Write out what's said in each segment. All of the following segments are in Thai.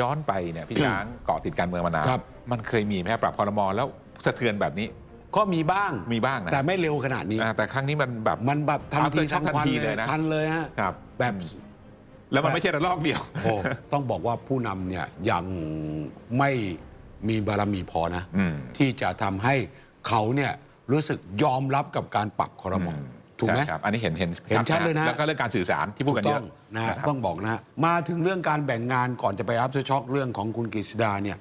ย้อนไปเนี่ยพี่ช้างเกาะติดการเมืองมานานครับ มันเคยมีไหมปรับคอรมอแล้วสะเทือนแบบนี้ก็มีบ้าง มีบ้างนะ แต่ไม่เร็วขนาดนี้ อ่าแต่ครั้งนี้มันแบบมันแบบทันที After shock ทันควันทันทีเลเลยยนะทันเลยฮะครับแบบ แล้วมันไม่ใช่ระลอกเดียว โอ้ต้องบอกว่าผู้นำเนี่ยยังไม่มีบารมีพอนะ อืมที่จะทำให้เขาเนี่ยรู้สึกยอมรับกับการปรับคอรมอ ถูกไหมใช่ครับอันนี้เห็นเห็นเห็นชัดเลยนะ แล้วก็เรื่องการสื่อสารที่พูดกันเยต้อะองนะคฮะรับ ต้องบอกนะฮะมาถึงเรื่องการแบ่งงานก่อนจะไปอัพเ r ช็อกเรื่องของคุณกฤษดาเนี่ย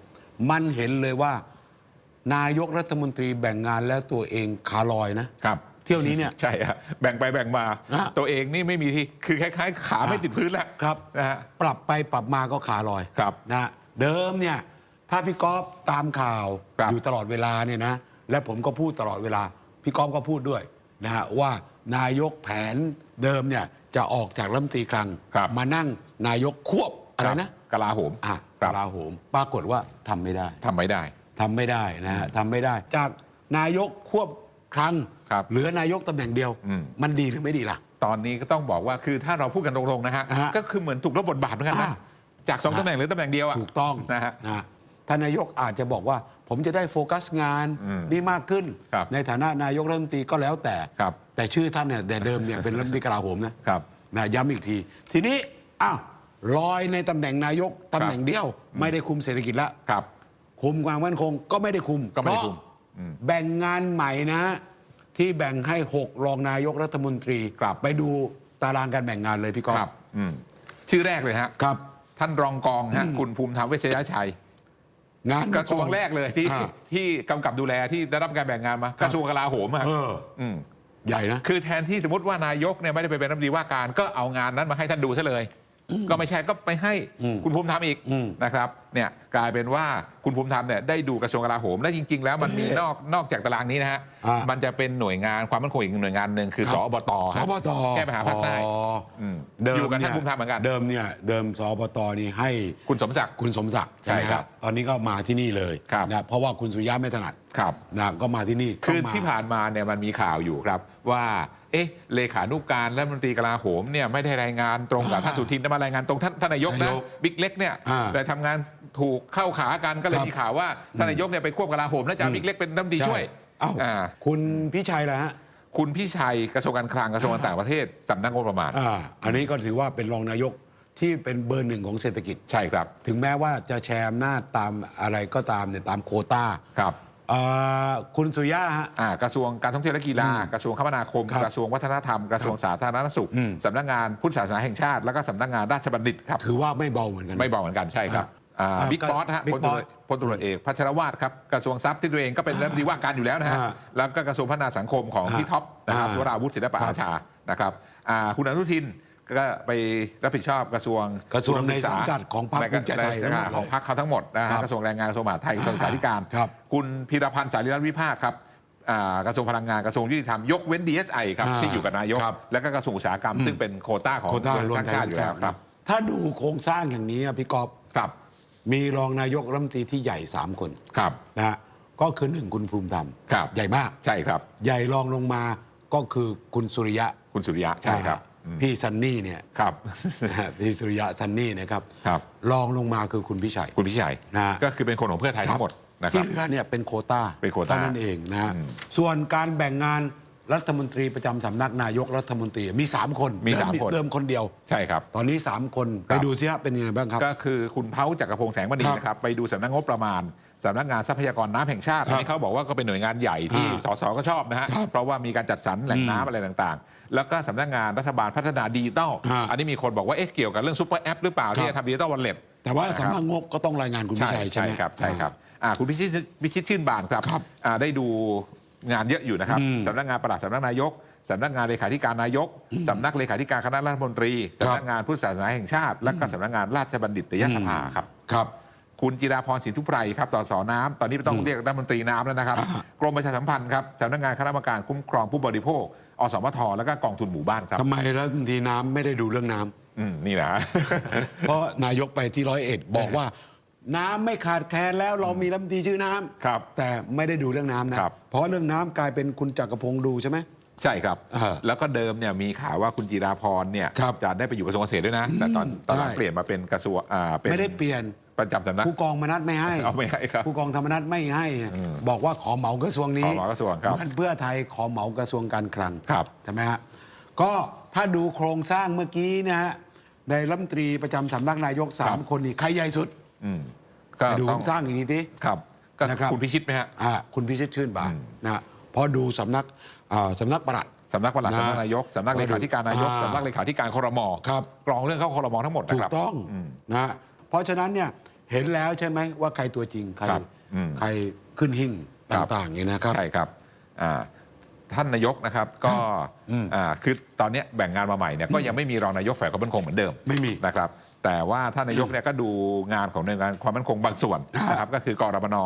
มันเห็นเลยว่า นายกรัฐมนตรีแบ่งงานแล้วตัวเองคาลอยนะ ครับเที่ยวนี้เนี่ยใช่ฮะแบ่งไปแบ่งมา ฮะตัวเองนี่ไม่มีที่คือคล้ายๆ ขาไม่ติดพื้นแล้วครับ นะฮะ ปรับไปปรับมาก็ขาลอยครับนะฮะเดิมเนี่ยถ้าพี่ก๊อฟตามข่าวครับอยู่ตลอดเวลาเนี่ยนะและผมก็พูดตลอดเวลา พี่ก๊อฟก็พูดด้วยนะฮะว่า นายกแผนเดิมเนี่ยจะออกจากรัฐมนตรีคลัง ครับ มานั่งนายกควบอะไรนะกลาโหมอะครักบลาโหม ปรากฏว่าทำไม่ได้ทำไม่ได้ ทำไม่ได้นะฮะทำไม่ได้ จากนายกควบครั้งครับเหลือนายกตำแหน่งเดียว อืม มันดีหรือไม่ดีล่ะ ตอนนี้ก็ต้องบอกว่าคือถ้าเราพูดกันตรงๆนะฮะฮะก็คือเหมือนถูกลบบทบาทเหมือนกันนะอ่า จากสองตำแหน่งหรือตำแหน่งเดียวอะถูกต้องนะฮะ นะท่านนายกอาจจะบอกว่า ผมจะได้โฟกัสงานอืมนี่มากขึ้น ครับในฐานะนายกรัฐมนตรีก็แล้วแต่ ครับ แต่ชื่อท่านเนี่ยแต่เดิมเนี่ยเป็นรัฐมนตรีกลาโหมนะ ครับ นะย้ำอีกที ทีนี้อ้าวลอยในตำแหน่งนายกตำแหน่งเดียว ไม่ได้คุมเศรษฐกิจละครับ คุมความมั่นคงก็ไม่ได้คุมก็ไม่ได้คุม เพราะแบ่งงานใหม่นะ ที่แบ่งให้หกรองนายกรัฐมนตรีครับ ไปดูตารางการแบ่งงานเลยพี่ก๊อฟครับอืมชื่อแรกเลยฮะ ครับ ท่านรองกองฮะคุณภูมิธรรมเวชยชัย งานกระทรวงแรกเลยที่อ่า ที่กำกับดูแลที่ได้รับการแบ่งงานมากระทรวงกลาโหมอะเอออืม ใหญ่นะ คือแทนที่สมมติว่านายกเนี่ยไม่ได้ไปเป็นรัฐมนตรีว่าการก็เอางานนั้นมาให้ท่านดูซะเลย ก็ไม่ใช่ก็ไปให้อืมคุณภูมิธรรมอีกอืมนะครับเนี่ยกลายเป็นว่าคุณภูมิธรรมเนี่ยได้ดูกระทรวงกลาโหม และจริง ๆ แล้วมันมีนอกนอกจากตารางนี้นะฮะอ่ามัมันจะเป็นหน่วยงานความมั่นคงอีกหน่วยงานหนึ่งคือครับสอบตสฮะบตแก้ปัญหาภาคใต้อ๋ออมเดิมอยู่กับท่านเยภูมิธรรมเหมือนกันเดิมเนี่ยเดิมสบตนี่ให้คุณสมศักดิ์คุณสมศักดิ์ใช่ไหมใช่ครับตอนนี้ก็มาที่นี่เลยครับนะเพราะว่าคุณสุริยะไม่ถนัดครับนะก็มาที่นี่คือก็มที่ผ่านมาเนี่ยมันมีข่าวอยู่ครับว่า เอ๊ะเลขานุการและรัฐมนตรีกลาโหมเนี่ยไม่ได้รายงานตรงกับอ่าท่านสุทินมารายงานตรงท่านท่านนายกนานะยกบิ๊กเล็กเนี่ยอ่าแต่ทำงานถูกเข้าขากันก็เลยครับมีข่าวว่าท่านนายกเนี่ยไปควบกลาโหมแล้วจะเอาบิ๊กเล็กเป็นรัฐมนตรีช่วยเอ้า อ่า คุณพี่ชัยล่ะฮะคุณพี่ชัยกระทรวงการคลังกระทรวงการต่างประเทศสำนักงบประมาณ อ่าอันนี้ก็ถือว่าเป็นรองนายกที่เป็นเบอร์หนึ่งของเศรษฐกิจ ใช่ครับ ถึงแม้ว่าจะแชร์อำนาจตามอะไรก็ตามเนี่ยตามโควต้าครับ อ่าคุณสุริยะฮะ อ่ากระทรวงการท่องเที่ยวและกีฬา กระทรวงคมนาคม ครับกระทรวงวัฒนธรรม กระทรวงสาธารณสุขอืม สำนักงานพุทธศาสนาแห่งชาติ แล้วก็สำนักงานราชบัณฑิตครับ ถือว่าไม่เบาเหมือนกัน ไม่บอกเหมือนกันใช่ครับอ่าอ่าบิ๊กก็บอสฮะ Big พลตำรวจ Boss พลตำรวจเอกพัชรวาทครับกระทรวงทรัพย์ที่ตัวเองก็เป็นรัฐมนตรีว่าการอยู่แล้วนะฮะอ่าแล้วก็กระทรวงพัฒนาสังคมของอ่าพี่ท็อปนะครับอ่าวราวุฒิศิลปะครับอาชานะครับอ่าคุณอนุทิน ก็ไปรับผิดชอบกระทรวงกระทรวงอุดมศึษาในสังกัดของพรรคภูมิใจไทยในทั้งหมดเลยของพรรคเขาทั้งหมดนะครัฮะบกระทรวงแรงงานกระทรวงมหาดไทยกระทรวงศึกษาธิการครับ คุณพีรพันธ์สารีรัตน์วิภาคครับอ่ากระทรวงพลังงานกระทรวงยุติธรรมยกเว้น DSI ครับอ่าที่อยู่กับนายก ครับแล้วก็กระทรวงอุตสาหกรรม ซึ่งเป็นโควต้าของโควต้ารวมตั้งไทย ชาติอยู่แล้วครับถ้าดูโครงสร้างอย่างนี้อะพี่กอบครับมีรองนายกรัฐมนตรีที่ใหญ่สามคนครับ นะฮะก็คือหนึ่งคุณภูมิธรรมครับ ใหญ่มาก ใช่ครับ ใหญ่รองลงมาก็คือคุณสุริยะคุณสุริยะใช่ครับ อ่า พี่ซันนี่เนี่ยครับพี่สุริยะซันนี่นะครับครับรองลงมาคือคุณพิชัยคุณพิชัยนะก็คือเป็นคนของเพื่อไทยทั้งหมดนะคที่รับเหลือเนี่ยเป็นโควต้าเป็นโควต้าท่านั้นเองนะฮะอืมส่วนการแบ่งงานรัฐมนตรีประจำสำนักนายกรัฐมนตรีมี 3 คนมีเดิสามคนเดิมคนเดียวใช่ครับ ตอนนี้ 3 คนคไปรับดูซิฮะเป็นยังไงบ้างครับ ก็คือคุณเพ้าจักรพงษ์แสงมณีครับนะครับ ไปดูสำนักงบประมาณ สำนักงานทรัพยากรน้ำแห่งชาติครับอันนี้เขาบอกว่าก็เป็นหน่วยงานใหญ่ที่อ่าสสก็ชอบนะฮะครับเพราะว่ามีการจัดสรรแหล่งน้ำอะไรต่างๆ แล้วก็สำนักงานรัฐบาลพัฒนาดิจิตอลอ่าอันนี้มีคนบอกว่าเอ๊ะเกี่ยวกับเรื่องซุปเปอร์แอปหรือเปล่าที่ครับจะทำดิจิตอลวอลเล็ตแต่ว่านะครับสำนักงบก็ต้องรายงานคุณพิชัยใช่ไหมครับใช่ครับอ่าคุณพิชิตพิชิตชื่นบานครับครับอ่าได้ดูงานเยอะอยู่นะครับอืมสำนักงานปลัดสำนักนายกสำนักงานเลขาธิการนายกสำนักเลขาธิการคณะรัฐมนตรีครับสำนักงานพุทธศาสนาแห่งชาติ และก็สำนักงานราชบัณฑิตยสภาครับครับ คุณจิราพรสินทุไพรครับสสน้ำตอนนี้ต้องเรียกรัฐมนตรีน้ำแล้วนะครับอ่ากรมประชาสัมพันธ์ครับสำนักงานคณะกรรมการคุ้มครองผู้บริโภค อสมทแล้วก็กองทุนหมู่บ้านครับทำไมรัฐมนตรีน้ำไม่ได้ดูเรื่องน้ำอืมนี่นะ เพราะนายกไปที่ร้อยเอ็ดบอกว่า น้ำไม่ขาดแคลนแล้วเรามีรัฐมนตรีชื่อน้ำครับแต่ไม่ได้ดูเรื่องน้ำนะครับ เพราะเรื่องน้ำกลายเป็นคุณจักรพงศ์ดูใช่ไหม ใช่ครับ อ่าแล้วก็เดิมเนี่ยมีข่าวว่าคุณจิราพรเนี่ยครับจะได้ไปอยู่กระทรวงเกษตรด้วยนะ แต่ตอนตอนหลังใช่ เปลี่ยนมาเป็นกระทรวงอ่าเป็น ไม่ได้เปลี่ยนไปประจำสำนัก ผู้กองมนัดไม่ให้เอาไม่ให้ครับผู้กองธรรมนัฐไม่ให้ บอกว่าขอเหมากระทรวงนี้ขอเหมากระทรวงครับเหมือนเพื่อไทยขอเหมากระทรวงการคลังครับใช่ไหมฮะก็ถ้าดูโครงสร้างเมื่อกี้นะฮะในรัฐมนตรีประจำสำนักนายกสามคนนี่ใครใหญ่สุดอืมก็ไปดูโคต้รองงสร้างอย่างนี้ดิ ครับก็นะครับ คุณพิชิตไหมฮะอ่าคุณพิชิตชื่นบานนะฮะพอดูสำนักอ่าสำนักปลัด สำนักปลัดนะสำนักนายกสำนักเลขาธิการนายกอ่าสำนักเลขาธิการครมครับ กรองเรื่องเข้าครมทั้งหมดนะถูคกรับ ต้องนะฮะเพราะฉะนั้นเนี่ย เห็นแล้วใช่ไหมว่าใครตัวจริง ใครครับอืม ใครขึ้นหิ่งครับต่างๆอย่างนี้นะครับ ใช่ครับอ่าท่านนายกนะครับก็อ่าคือตอนเนี้ยแบ่งงานมาใหม่เนี่ยก็ยังไม่มีรองนายกฝ่ายความมั่นคงเหมือนเดิมไม่มีนะครับ แต่ว่าท่านนายกเนี่ยก็ดูงานของหน่วยงานความมั่นคงบางส่วนนะครับก็คือกรบน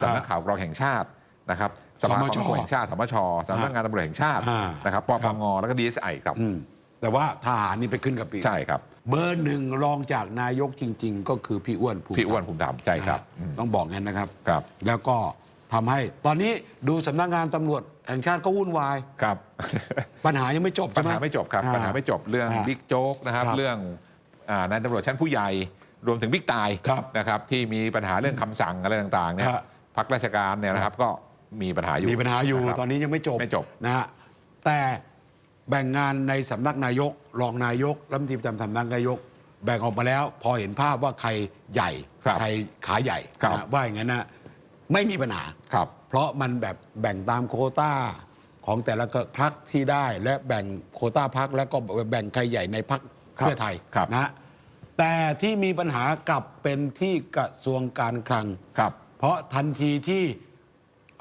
สำนักข่าวกรองแห่งชาตินะครับสภาความมั่นคงแห่งชาติสมชสำนักงานตำรวจแห่งชาติอ่านะครับปปงแล้วก็ดีเอสไอครับ อืม แต่ว่าทหารนี่ไปขึ้นกับปีใช่ครับ เบอร์หนึ่งรองจากนายกจริง ๆ ก็คือพี่อ้วนภูมิพี่อ้วนธรรมภูมิธรรมใช่ครับนะฮะต้องบอกงั้นนะครับครับ แล้วก็ทำให้ตอนนี้ดูสำนักงานตำรวจแห่งชาติก็วุ่นวาย ครับ ปัญหายังไม่จบปัใช่ญไหมหาไม่จบครับ อ่ ปัญหาไม่จบเรื่องอ่าบิ๊กโจ๊กนะครับ ครับเรื่องอ่านายตำรวจชั้นผู้ใหญ่รวมถึงบิ๊กตายครับนะครับที่มีปัญหาเรื่องคำสั่งอะไรต่างๆเนี่ยฮะ พักราชการเนี่ยนะครับก็มีปัญหาอยู่มีปัญหาอยู่ะครับ ตอนนี้ยังไม่จบไม่จบนะฮะแต่ แบ่งงานในสำนักนายก รองนายกรัฐมนตรีประจำสำนักนายก แบ่งออกมาแล้ว พอเห็นภาพว่าใครใหญ่ครับใครขาใหญ่ครับ นะว่าอย่างนั้นนะไม่มีปัญหา ครับ เพราะมันแบบแบ่งตามโควต้าของแต่ละพักที่ได้ และแบ่งโควต้าพักแล้วก็แบ่งใครใหญ่ในพักครับเพื่อไทยครับ นะแต่ที่มีปัญหากลับเป็นที่กระทรวงการคลัง ครับ เพราะทันทีที่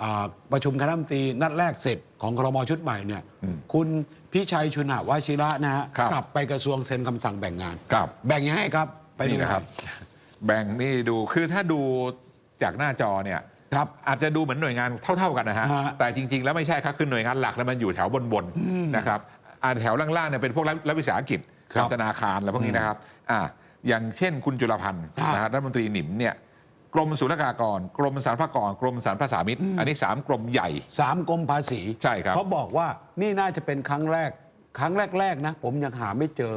อ่าประชุมคณะรัฐมนตรีนัดแรกเสร็จของครมชุดใหม่เนี่ย คุณพิชัยชุนหวชิระนะฮะครับกลับไปกระทรวงเซ็นคำสั่งแบ่งงาน ครับ แบ่งยังไงครับ ไปดูนี่นะครับ แบ่งนี่ดูคือถ้าดูจากหน้าจอเนี่ยครับ อาจจะดูเหมือนหน่วยงานเท่า ๆกันนะฮะฮะแต่จริง ๆ แล้วไม่ใช่ครับคือหน่วยงานหลักแล้วมันอยู่แถวบนๆนะครับอ่าแถวล่างๆเนี่ยเป็นพวกรัฐรัฐวิสาหกิจครับธนาคารอะไรพวกนี้นะครับอ่าอย่างเช่นคุณจุลพันธ์ฮะนะฮะรัฐมนตรีหนิมเนี่ย กรมศุลกากร กรมสรรพากร กรมสรรพสามิตอันนี้สามกรมใหญ่ สามกรมภาษีใช่ครับ เขาบอกว่านี่น่าจะเป็นครั้งแรก ครั้งแรก ๆ นะ ผมยังหาไม่เจอ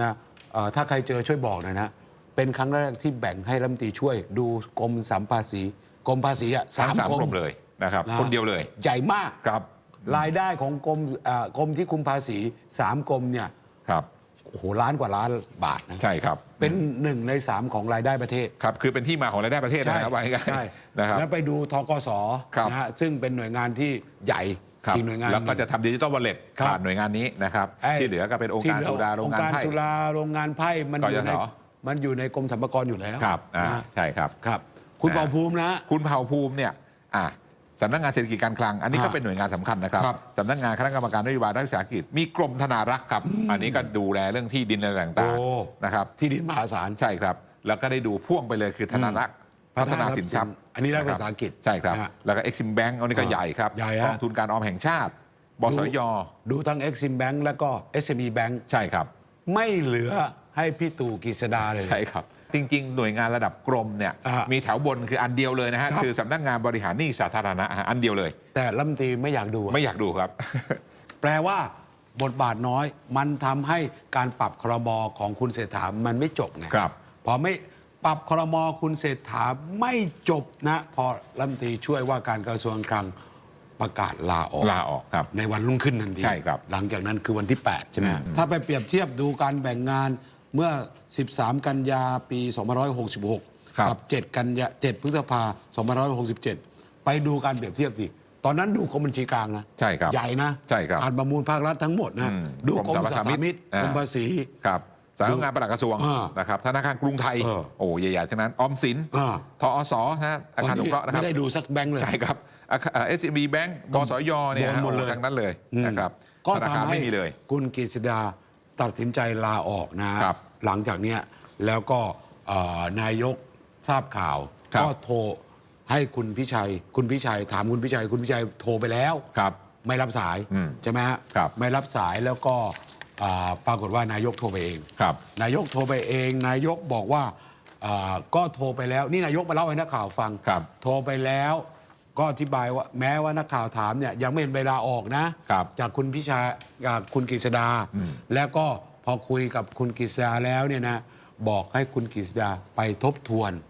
นะเอ่อถ้าใครเจอช่วยบอกหน่อยนะ เป็นครั้งแรกที่แบ่งให้รัฐมนตรีช่วยดูกรมสัมภาษีกรมภาษีอะทั้สางมสามกรกรมมเลยนะครับนะคนเดียวเลยใหญ่มาก ครับ รายได้ของกรมเอ่อกรมที่คุมภาษีสามกรมเนี่ยครับ โอ้โหล้านกว่าล้านบาทนะใช่ครับ เป็นหนึ่งในสามของรายได้ประเทศ ครับ คือเป็นที่มาของรายได้ประเทศนะครับว่าง่ายๆใช่นะครับ แล้วไปดูทกสครับนะฮะซึ่งเป็นหน่วยงานที่ใหญ่ครับอีกหน่วยงานแล้วก็หนึ่ง จะทำดิจิตอลวอลเล็ตครับผ่านหน่วยงานนี้นะครับไอ้ที่เหลือก็เป็นองค์การที่หลืสุราโรงงานอไพ่ สุราโรงงานไพ่มันอยู่ในกยศ มันอยู่ในกรมสรรพากรอยู่แล้วครับอ่านะใช่ครับ ครับ คุณอ่าเผ่าภูมินะ คุณเผ่าภูมิเนี่ยอ่า สำนักงานเศรษฐกิจการคลัง อันนี้ก็อ่าเป็นหน่วยงานสำคัญนะครับครับสำนักงานคณะกรรมการนโยบายรัฐวิสาหกิจมีกรมธนารักษ์ครับ อันนี้ก็ดูแลเรื่องที่ดินอะไรต่างโอ้ ๆนะครับที่ดินมหาศาล ใช่ครับ แล้วก็ได้ดูพ่วงไปเลยคือธนารักษ์อืมพัฒนาสินทรัพย์อันนี้รัฐะคบวิสาหกิจใช่ครับ นะฮะแล้วก็เอ็กซิมแบงก์อันนี้ก็อ่าใหญ่ครับใหญ่ฮะ กองทุนการออมแห่งชาติบสยดูทั้ง Exim Bank แล้วก็ SME Bank ใช่ครับ ไม่เหลือให้พี่ตู่กฤษดาเลย ใช่ครับ จริง ๆ หน่วยงานระดับกรมเนี่ยอ่ามี มีแถวบนคืออันเดียวเลยนะฮะครับคือสำนักงานบริหารหนี้สาธารณะฮะอันเดียวเลย แต่รัฐมนตรีไม่อยากดูอะไม่อยากดูครับ แปลว่าบทบาทน้อย มันทำให้การปรับครมของคุณเศรษฐามันไม่จบไงครับพอไม่ปรับครมคุณเศรษฐาไม่จบนะ พอรัฐมนตรีช่วยว่าการกระทรวงคลังประกาศลาออกลาออกครับในวันรุ่งขึ้นทันทีใช่ครับ หลังจากนั้นคือวันที่ 8 ใช่ไหมฮะถ้าไปเปรียบเทียบดูการแบ่งงาน เมื่อ 13 กันยาปี 2566 ครับ กั7กันยา 7 พฤษภา2567 ไปดูการเปรียบเทียบสิ ตอนนั้นดูกรมบัญชีกลางนะ ใช่ครับใหญ่นะใช่ครับการประมูลภาครัฐทั้งหมดนะ อืมดูกกรรมมสรรพสรรพสาสามิมิตตอ่า กรมภาษี ครับสำนักงานปลัดกระทรวงอ่านะครับธนาคารกรุงไทย เออโอ้ใหญ่ๆทั้งนั้น ออมสินอ่า ทอสนะฮะอาคารสงเคราะห์นะครับ ไม่ได้ดูสักแบงค์เลย ใช่ครับเอสบีแบงก์บสยเนี่ยโดนหมดเลยโอ้ทั้งนั้นเลยนะครับก็ธนาคารทำให้ไม่มีเลย คุณกฤษดา ตัดสินใจลาออกนะครับ หลังจากเนี้ยแล้วก็เอ่อนายกทราบข่าว ครับ ก็โทรให้คุณพิชัย คุณพิชัยถามคุณพิชัย คุณพิชัยโทรไปแล้ว ครับ ไม่รับสายอืมใช่ไหมฮะครับ ไม่รับสายแล้วก็อ่าปรากฏว่านายกโทรไปเอง ครับ นายกโทรไปเอง นายกบอกว่าอ่าก็โทรไปแล้ว นี่นายกมาเล่าให้นักข่าวฟัง ครับโทรไปแล้ว ก็อธิบายว่าแม้ว่านักข่าวถามเนี่ยยังไม่เห็นเวลาออกนะ ครับจากคุณพิชาจากคุณกฤษดา แล้วก็พอคุยกับคุณกฤษดาแล้วเนี่ยนะบอกให้คุณกฤษดาไปทบทวน